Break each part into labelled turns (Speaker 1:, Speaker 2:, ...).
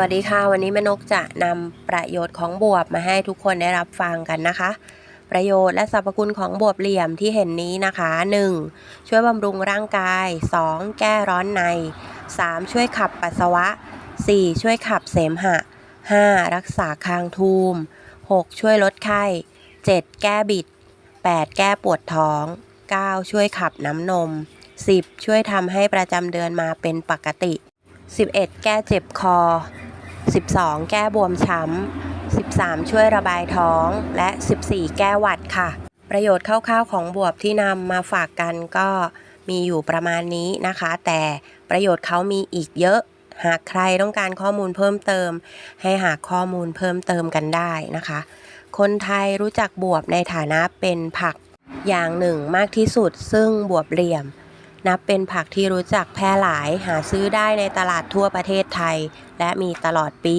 Speaker 1: วัสดีค่ะ วันนี้แม่นกจะนำประโยชน์ของบวบมาให้ทุกคนได้รับฟังกันนะคะ ประโยชน์และสรรพคุณของบวบเหลี่ยมที่เห็นนี้นะคะ 1. ช่วยบำรุงร่างกาย 2. แก้ร้อนใน 3. ช่วยขับปัสสาวะ 4. ช่วยขับเสมหะ 5. รักษาคางทูม 6. ช่วยลดไข้ 7. แก้บิด 8. แก้ปวดท้อง 9. ช่วยขับน้ำนม 10. ช่วยทำให้ประจำเดือนมาเป็นปกติ 11 แก้เจ็บคอ 12 แก้บวมช้ำ 13 ช่วยระบายท้อง และ 14 แก้หวัดค่ะ ประโยชน์คร่าวๆของบวบที่นำมาฝากกันก็มีอยู่ประมาณนี้นะคะ แต่ประโยชน์เขามีอีกเยอะ หากใครต้องการข้อมูลเพิ่มเติม ให้หาข้อมูลเพิ่มเติมกันได้นะคะ คนไทยรู้จักบวบในฐานะเป็นผักอย่างหนึ่งมากที่สุด ซึ่งบวบเหลี่ยม นับเป็นผักที่รู้จักแพร่หลายหาซื้อได้ในตลาดทั่วประเทศไทย และมีตลอดปี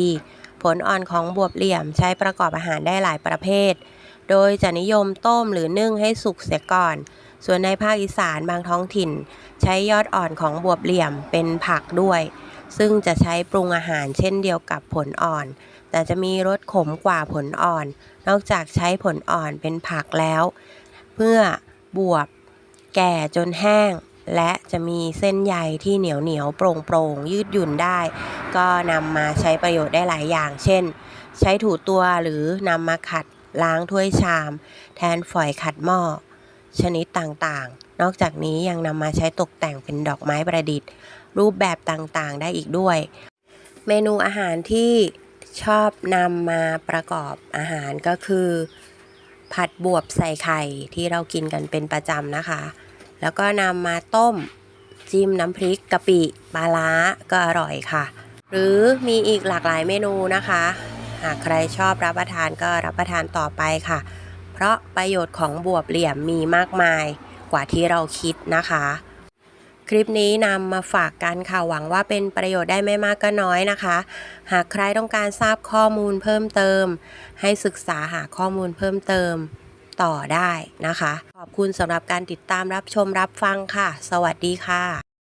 Speaker 1: ผลอ่อนของบวบเหลี่ยมใช้ประกอบอาหารได้หลายประเภท โดยจะนิยมต้มหรือนึ่งให้สุกเสียก่อน ส่วนในภาคอีสานบางท้องถิ่น ใช้ยอดอ่อนของบวบเหลี่ยมเป็นผักด้วย ซึ่งจะใช้ปรุงอาหารเช่นเดียวกับผลอ่อน แต่จะมีรสขมกว่าผลอ่อน นอกจากใช้ผลอ่อนเป็นผักแล้ว เพื่อบวบ แก่จนแห้ง และจะมีเส้นใยที่เหนียวเหนียวโปร่งโปร่งยืดหยุ่นได้ ก็นำมาใช้ประโยชน์ได้หลายอย่าง เช่น ใช้ถูตัวหรือนำมาขัดล้างถ้วยชาม แทนฝอยขัดหม้อ ชนิดต่างๆ นอกจากนี้ยังนำมาใช้ตกแต่งเป็นดอกไม้ประดิษฐ์ รูปแบบต่างๆ ได้อีกด้วย เมนูอาหารที่ชอบนำมาประกอบอาหารก็คือ ผัดบวบใส่ไข่ที่เรากินกันเป็นประจำนะคะ แล้วก็นำมาต้มจิ้มน้ำพริกกะปิปลาร้าก็อร่อยค่ะ หรือมีอีกหลากหลายเมนูนะคะ หากใครชอบรับประทานก็รับประทานต่อไปค่ะ เพราะประโยชน์ของบวบเหลี่ยมมีมากมายกว่าที่เราคิดนะคะ คลิปนี้นำมาฝากกันค่ะหวังว่าเป็นประโยชน์ได้ไม่มากก็น้อยนะคะ หากใครต้องการทราบข้อมูลเพิ่มเติม ให้ศึกษาหาข้อมูลเพิ่มเติม ต่อได้นะคะ ขอบคุณสำหรับการติดตามรับชมรับฟังค่ะ สวัสดีค่ะ